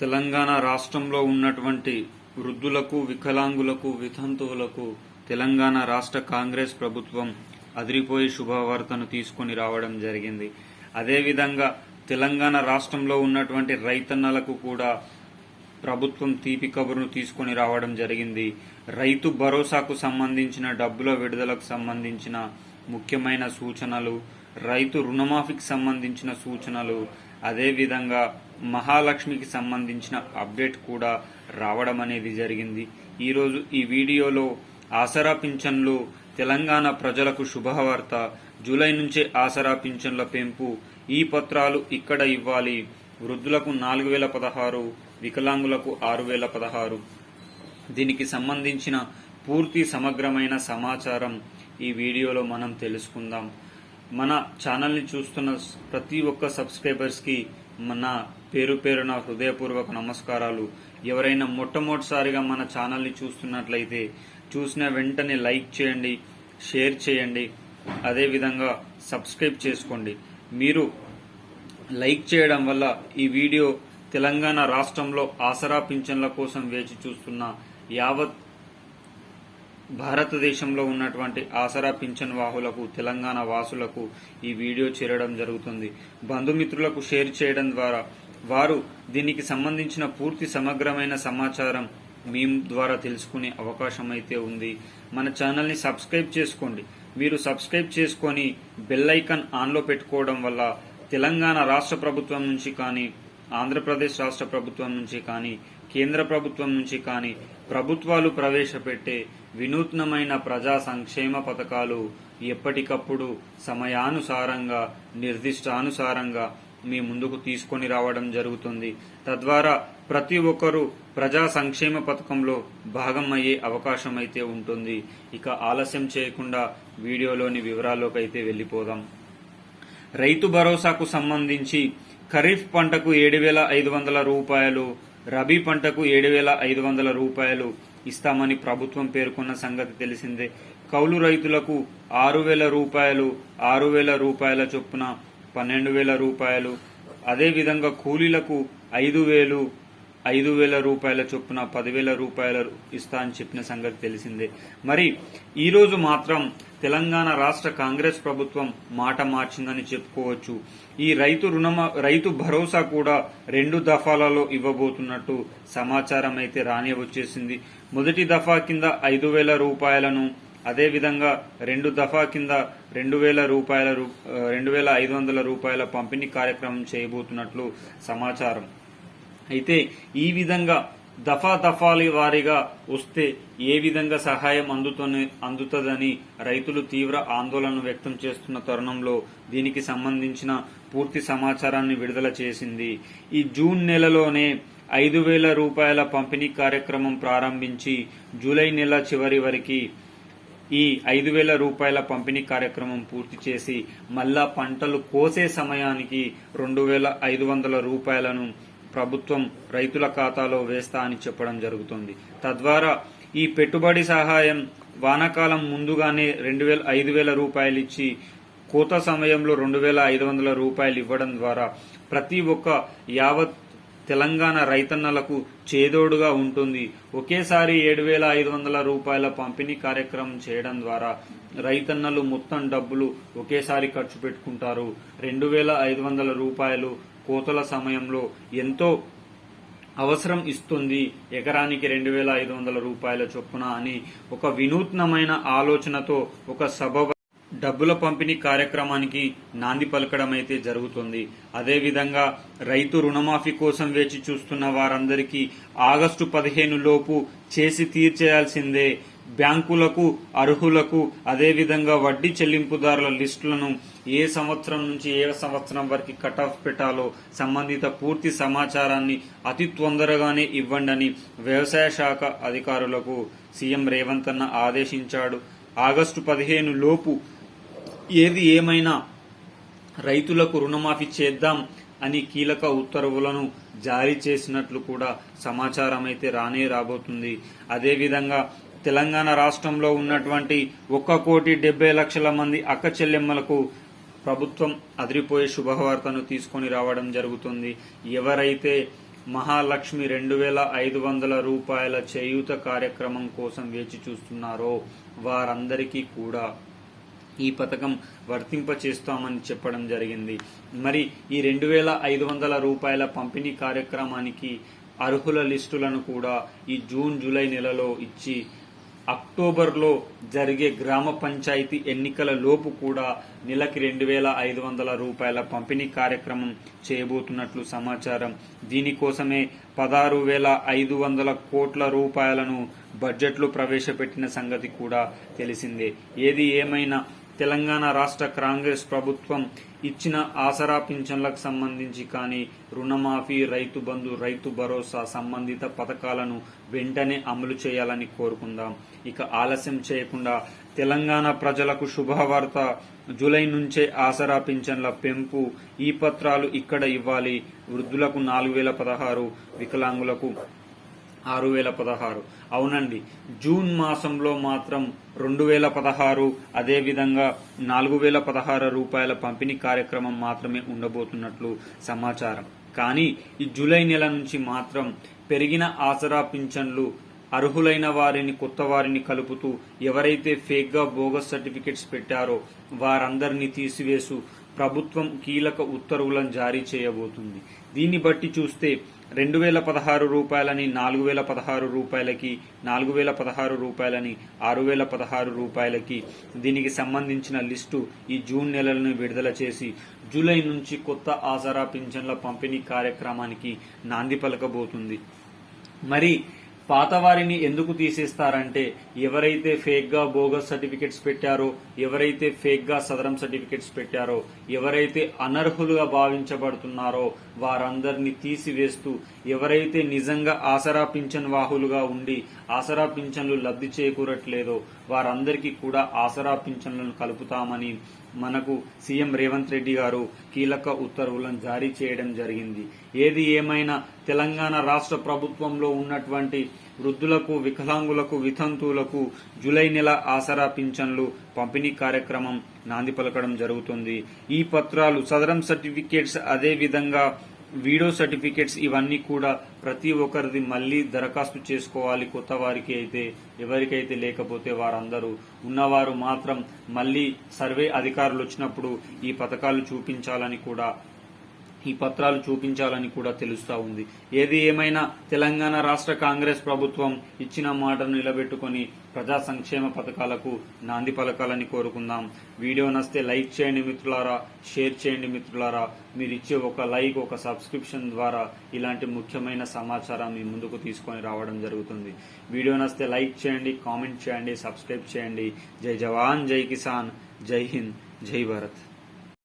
తెలంగాణ రాష్ట్రంలో ఉన్నటువంటి వృద్ధులకు వికలాంగులకు వితంతువులకు తెలంగాణ రాష్ట్ర కాంగ్రెస్ ప్రభుత్వం అదిరిపోయి శుభవార్తను తీసుకొని రావడం జరిగింది. అదేవిధంగా తెలంగాణ రాష్ట్రంలో ఉన్నటువంటి రైతన్నలకు కూడా ప్రభుత్వం తీపి కబురును తీసుకొని రావడం జరిగింది. రైతు భరోసాకు సంబంధించిన డబ్బుల విడుదలకు సంబంధించిన ముఖ్యమైన సూచనలు రైతు రుణమాఫీకి సంబంధించిన సూచనలు అదేవిధంగా మహాలక్ష్మికి సంబంధించిన అప్డేట్ కూడా రావడం అనేది జరిగింది. ఈరోజు ఈ వీడియోలో ఆసరా పింఛన్లు తెలంగాణ ప్రజలకు శుభవార్త జూలై నుంచే ఆసరా పింఛన్ల పెంపు ఈ పత్రాలు ఇక్కడ ఇవ్వాలి. వృద్ధులకు నాలుగు వేల పదహారు వికలాంగులకు ఆరు వేల పదహారు. దీనికి సంబంధించిన పూర్తి సమగ్రమైన సమాచారం ఈ వీడియోలో మనం తెలుసుకుందాం. మన ఛానల్ని చూస్తున్న ప్రతి ఒక్క సబ్స్క్రైబర్స్కి మన పేరు పేరు నా హృదయపూర్వక నమస్కారాలు. ఎవరైనా మొట్టమొదటిసారిగా మన ఛానల్ని చూస్తున్నట్లయితే చూసిన వెంటనే లైక్ చేయండి షేర్ చేయండి అదేవిధంగా సబ్స్క్రైబ్ చేసుకోండి. మీరు లైక్ చేయడం వల్ల ఈ వీడియో తెలంగాణ రాష్ట్రంలో ఆసరా పింఛన్ల కోసం వేచి చూస్తున్న యావత్ భారతదేశంలో ఉన్నటువంటి ఆసరా పింఛన్ వాహులకు తెలంగాణ వాసులకు ఈ వీడియో చేరడం జరుగుతుంది. బంధుమిత్రులకు షేర్ చేయడం ద్వారా వారు దీనికి సంబంధించిన పూర్తి సమగ్రమైన సమాచారం మీ ద్వారా తెలుసుకునే అవకాశం అయితే ఉంది. మన ఛానల్ని సబ్స్క్రైబ్ చేసుకోండి. మీరు సబ్స్క్రైబ్ చేసుకొని బెల్ ఐకాన్ ఆన్లో పెట్టుకోవడం వల్ల తెలంగాణ రాష్ట్ర ప్రభుత్వం నుంచి కానీ ఆంధ్రప్రదేశ్ రాష్ట్ర ప్రభుత్వం నుంచి కానీ కేంద్ర ప్రభుత్వం నుంచి కానీ ప్రభుత్వాలు ప్రవేశపెట్టే వినూత్నమైన ప్రజా సంక్షేమ పథకాలు ఎప్పటికప్పుడు సమయానుసారంగా నిర్దిష్టానుసారంగా మీ ముందుకు తీసుకొని రావడం జరుగుతుంది. తద్వారా ప్రతి ఒక్కరూ ప్రజా సంక్షేమ పథకంలో భాగం అయ్యే అవకాశం అయితే ఉంటుంది. ఇక ఆలస్యం చేయకుండా వీడియోలోని వివరాల్లోకి అయితే వెళ్ళిపోదాం. రైతు భరోసాకు సంబంధించి ఖరీఫ్ పంటకు ఏడు వేల ఐదు వందల రూపాయలు రబీ పంటకు ఏడు వేల ఐదు వందల రూపాయలు ఇస్తామని ప్రభుత్వం పేర్కొన్న సంగతి తెలిసిందే. కౌలు రైతులకు ఆరు వేల రూపాయలు ఆరు వేల రూపాయల చొప్పున పన్నెండు వేల రూపాయలు. అదేవిధంగా కూలీలకు ఐదు వేలు ఐదు వేల రూపాయల చొప్పున పదివేల రూపాయలు ఇస్తా అని చెప్పిన సంగతి తెలిసిందే. మరి ఈరోజు మాత్రం తెలంగాణ రాష్ట్ర కాంగ్రెస్ ప్రభుత్వం మాట మార్చిందని చెప్పుకోవచ్చు. ఈ రైతు రుణమా రైతు భరోసా కూడా రెండు దఫాలలో ఇవ్వబోతున్నట్టు సమాచారం అయితే రాని వచ్చేసింది. మొదటి దఫా కింద ఐదు వేల రూపాయలను అదేవిధంగా రెండు దఫా కింద రెండు వేల రూపాయల రూ- రెండు వేల ఐదు వందల రూపాయల పంపిణీ కార్యక్రమం చేయబోతున్నట్లు సమాచారం. అయితే ఈ విధంగా దఫా దఫాల వారీగా వస్తే ఏ విధంగా సహాయం అందుతోనే అందుతుందని రైతులు తీవ్ర ఆందోళన వ్యక్తం చేస్తున్న తరుణంలో దీనికి సంబంధించిన పూర్తి సమాచారాన్ని విడుదల చేసింది. ఈ జూన్ నెలలోనే ఐదు వేల రూపాయల పంపిణీ కార్యక్రమం ప్రారంభించి జూలై నెల చివరి వరకు ఈ ఐదు వేల రూపాయల పంపిణీ కార్యక్రమం పూర్తి చేసి మళ్ళా పంటలు కోసే సమయానికి రెండు వేల ఐదు వందల రూపాయలను ప్రభుత్వం రైతుల ఖాతాలో వేస్తా అని చెప్పడం జరుగుతుంది. తద్వారా ఈ పెట్టుబడి సహాయం వానాకాలం ముందుగానే రెండు వేల ఐదు వేల రూపాయలు ఇచ్చి కోత సమయంలో రెండు వేల ఐదు వందల రూపాయలు ఇవ్వడం ద్వారా ప్రతి ఒక్క యావత్ తెలంగాణ రైతన్నలకు చేదోడుగా ఉంటుంది. ఒకేసారి ఏడు వేల ఐదు వందల రూపాయల పంపిణీ కార్యక్రమం చేయడం ద్వారా రైతన్నలు మొత్తం డబ్బులు ఒకేసారి ఖర్చు పెట్టుకుంటారు. రెండు వేల ఐదు వందల రూపాయలు కోతల సమయంలో ఎంతో అవసరం ఇస్తుంది. ఎకరానికి రెండు వేల ఐదు వందల రూపాయల చొప్పున అని ఒక వినూత్నమైన ఆలోచనతో ఒక సభ డబ్బుల పంపిణీ కార్యక్రమానికి నాంది పలకడం అయితే జరుగుతుంది. అదేవిధంగా రైతు రుణమాఫీ కోసం వేచి చూస్తున్న వారందరికీ ఆగస్టు పదిహేను లోపు చేసి తీర్చేయాల్సిందే. బ్యాంకులకు అర్హులకు అదేవిధంగా వడ్డీ చెల్లింపుదారుల లిస్టులను ఏ సంవత్సరం నుంచి ఏ సంవత్సరం వరకు కట్ ఆఫ్ పెట్టాలో సంబంధిత పూర్తి సమాచారాన్ని అతి తొందరగానే ఇవ్వండి అని వ్యవసాయ శాఖ అధికారులకు సీఎం రేవంత్ అన్న ఆదేశించాడు. ఆగస్టు పదిహేను లోపు ఏది ఏమైనా రైతులకు రుణమాఫీ చేద్దాం అని కీలక ఉత్తర్వులను జారీ చేసినట్లు కూడా సమాచారం అయితే రానే రాబోతుంది. అదేవిధంగా తెలంగాణ రాష్ట్రంలో ఉన్నటువంటి ఒక్క కోటి డెబ్బై లక్షల మంది అక్క చెల్లెమ్మలకు ప్రభుత్వం అదిరిపోయే శుభవార్తను తీసుకొని రావడం జరుగుతుంది. ఎవరైతే మహాలక్ష్మి రెండు వేల ఐదు వందల రూపాయల చేయూత కార్యక్రమం కోసం వేచి చూస్తున్నారో వారందరికీ కూడా ఈ పథకం వర్తింప చేస్తామని చెప్పడం జరిగింది. మరి ఈ రెండు వేల ఐదు వందల రూపాయల పంపిణీ కార్యక్రమానికి అర్హుల లిస్టులను కూడా ఈ జూన్ జూలై నెలలో ఇచ్చి అక్టోబర్లో జరిగే గ్రామ పంచాయతీ ఎన్నికల లోపు కూడా నెలకి రెండు వేల ఐదు వందల రూపాయల పంపిణీ కార్యక్రమం చేయబోతున్నట్లు సమాచారం. దీనికోసమే పదహారు వేల ఐదు వందల కోట్ల రూపాయలను బడ్జెట్లో ప్రవేశపెట్టిన సంగతి కూడా తెలిసిందే. ఏది ఏమైనా తెలంగాణ రాష్ట్ర కాంగ్రెస్ ప్రభుత్వం ఇచ్చిన ఆసరా పింఛన్లకు సంబంధించి కానీ రుణమాఫీ రైతు బంధు రైతు భరోసా సంబంధిత పథకాలను వెంటనే అమలు చేయాలని కోరుకుందాం. ఇక ఆలస్యం చేయకుండా తెలంగాణ ప్రజలకు శుభవార్త. జూలై నుంచే ఆసరా పింఛన్ల పెంపు. ఈ పత్రాలు ఇక్కడ ఇవ్వాలి. వృద్ధులకు నాలుగు వేల పదహారు వికలాంగులకు ఆరు వేల పదహారు. అవునండి జూన్ మాసంలో మాత్రం రెండు వేల పదహారు అదేవిధంగా నాలుగు వేల పదహారు రూపాయల పంపిణీ కార్యక్రమం మాత్రమే ఉండబోతున్నట్లు సమాచారం. కానీ ఈ జూలై నెల నుంచి మాత్రం పెరిగిన ఆసరా పింఛన్లు అర్హులైన వారిని కొత్త వారిని కలుపుతూ ఎవరైతే ఫేక్గా బోగస్ సర్టిఫికెట్స్ పెట్టారో వారందరినీ తీసివేసు ప్రభుత్వం కీలక ఉత్తర్వులను జారీ చేయబోతుంది. దీన్ని బట్టి చూస్తే రెండు వేల పదహారు రూపాయలని నాలుగు వేల పదహారు రూపాయలకి నాలుగు వేల పదహారు రూపాయలని ఆరు వేల పదహారు రూపాయలకి దీనికి సంబంధించిన లిస్టు ఈ జూన్ నెలలను విడుదల చేసి జూలై నుంచి కొత్త ఆసరా పింఛన్ల పంపిణీ కార్యక్రమానికి నాంది పలకబోతుంది. మరి పాత వారిని ఎందుకు తీసేస్తారంటే ఎవరైతే ఫేక్గా బోగస్ సర్టిఫికెట్స్ పెట్టారో ఎవరైతే ఫేక్గా సదరం సర్టిఫికెట్స్ పెట్టారో ఎవరైతే అనర్హులుగా భావించబడుతున్నారో వారందరినీ తీసివేస్తూ ఎవరైతే నిజంగా ఆసరా పింఛన్ వాహులుగా ఉండి ఆసరా పింఛన్లు లబ్ధి చేకూరట్లేదో వారందరికీ కూడా ఆసరా పింఛన్లను కలుపుతామని మనకు సీఎం రేవంత్ రెడ్డి గారు కీలక ఉత్తర్వులను జారీ చేయడం జరిగింది. ఏది ఏమైనా తెలంగాణ రాష్ట్ర ప్రభుత్వంలో ఉన్నటువంటి వృద్ధులకు వికలాంగులకు వితంతువులకు జూలై నెల ఆసరా పింఛన్లు పంపిణీ కార్యక్రమం నాంది పలకడం జరుగుతుంది. ఈ పత్రాలు సదరం సర్టిఫికేట్స్ అదేవిధంగా వీడియో సర్టిఫికేట్స్ ఇవన్నీ కూడా ప్రతి ఒక్కరిది మళ్ళీ దరఖాస్తు చేసుకోవాలి కొత్త వారికి అయితే ఎవరికైతే లేకపోతే వారందరూ. ఉన్నవారు మాత్రం మళ్ళీ సర్వే అధికారులు వచ్చినప్పుడు ఈ పథకాలు చూపించాలని కూడా ఈ పత్రాలు చూపించాలని కూడా తెలుస్తా ఉంది. ఏది ఏమైనా తెలంగాణ రాష్ట్ర కాంగ్రెస్ ప్రభుత్వం ఇచ్చిన మాటను నిలబెట్టుకొని ప్రజా సంక్షేమ పథకాలకు నాంది పలకాలని కోరుకుందాం. వీడియో నస్తే లైక్ చేయండి మిత్రులారా షేర్ చేయండి మిత్రులారా. మీరు ఇచ్చే ఒక లైక్ ఒక సబ్స్క్రిప్షన్ ద్వారా ఇలాంటి ముఖ్యమైన సమాచారం మీ ముందుకు తీసుకొని రావడం జరుగుతుంది. వీడియో నస్తే లైక్ చేయండి కామెంట్ చేయండి సబ్స్క్రైబ్ చేయండి. జై జవాన్ జై కిసాన్ జై హింద్ జై భారత్.